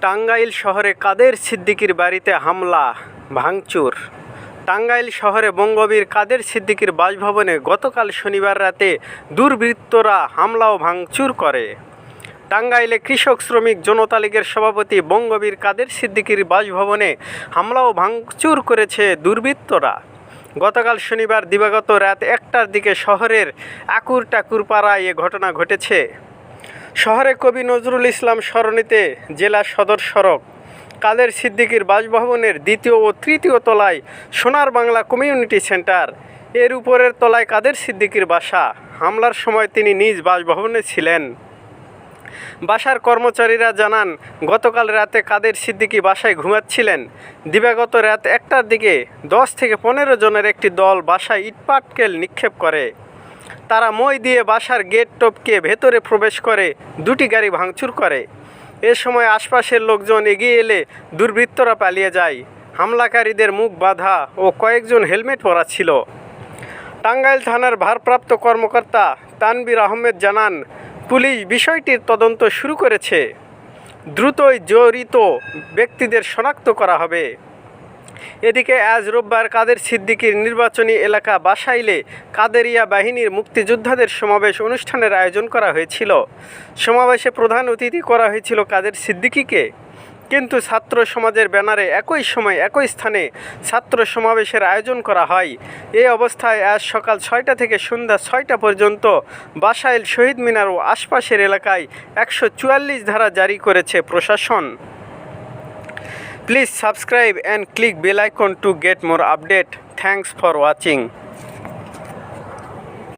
টাঙ্গাইল শহরে কাদের সিদ্দিকির বাড়িতে হামলা, ভাঙচুর? টাঙ্গাইল শহরে বঙ্গবীর কাদের সিদ্দিকির বাসভবনে গতকাল শনিবার রাতে দুর্বৃত্তরা হামলা ও ভাঙচুর করে? টাঙ্গাইলে কৃষক শ্রমিক জনতা লীগের সভাপতি বঙ্গবীর কাদের সিদ্দিকির বাসভবনে হামলা ও ভাঙচুর করেছে দুর্বৃত্তরা? গতকাল শনিবার দিবাগত রাত একটার দিকে শহরের আকুর টাকুর পাড়ায় এ ঘটনা ঘটেছে। শহরে কবি নজরুল ইসলাম সরণিতে জেলা সদর সড়ক। কাদের সিদ্দিকীর বাসভবনের দ্বিতীয় ও তৃতীয় তলায় সোনার বাংলা কমিউনিটি সেন্টার। এর উপরের তলায় কাদের সিদ্দিকীর বাসা? হামলার সময় তিনি নিজ বাসভবনে ছিলেন। বাসার কর্মচারীরা জানান, গতকাল রাতে কাদের সিদ্দিকী বাসায় ঘুমাচ্ছিলেন? দিবাগত রাত একটার দিকে দশ থেকে পনেরো জনের একটি দল বাসায় ইটপাটকেল নিক্ষেপ করে। তারা মই দিয়ে বাসার গেট টপকে ভেতরে প্রবেশ করে, দুটি গাড়ি ভাঙচুর করে। এ সময় আশপাশের লোকজন এগিয়ে এলে দুর্বৃত্তরা পালিয়ে যায়। হামলাকারীদের মুখ বাধা ও কয়েকজন হেলমেট পরা ছিল। টাঙ্গাইল থানার ভারপ্রাপ্ত কর্মকর্তা তানবির আহমেদ জানান, পুলিশ বিষয়টির তদন্ত শুরু করেছে। দ্রুতই জড়িত ব্যক্তিদের শনাক্ত করা হবে। এদিকে আজ রোববার কাদের সিদ্দিকীর নির্বাচনী এলাকা বাসাইলে কাদেরিয়া বাহিনীর মুক্তিযোদ্ধাদের সমাবেশ অনুষ্ঠানের আয়োজন করা হয়েছিল। সমাবেশে প্রধান অতিথি করা হয়েছিল কাদের সিদ্দিকীকে। কিন্তু ছাত্র সমাজের ব্যানারে একই সময় একই স্থানে ছাত্র সমাবেশের আয়োজন করা হয়। এই অবস্থায় আজ সকাল ছয়টা থেকে সন্ধ্যা ছয়টা পর্যন্ত বাসাইল শহীদ মিনার ও আশপাশের এলাকায় একশো চুয়াল্লিশ ধারা জারি করেছে প্রশাসন। Please subscribe and click bell icon to get more update. Thanks for watching.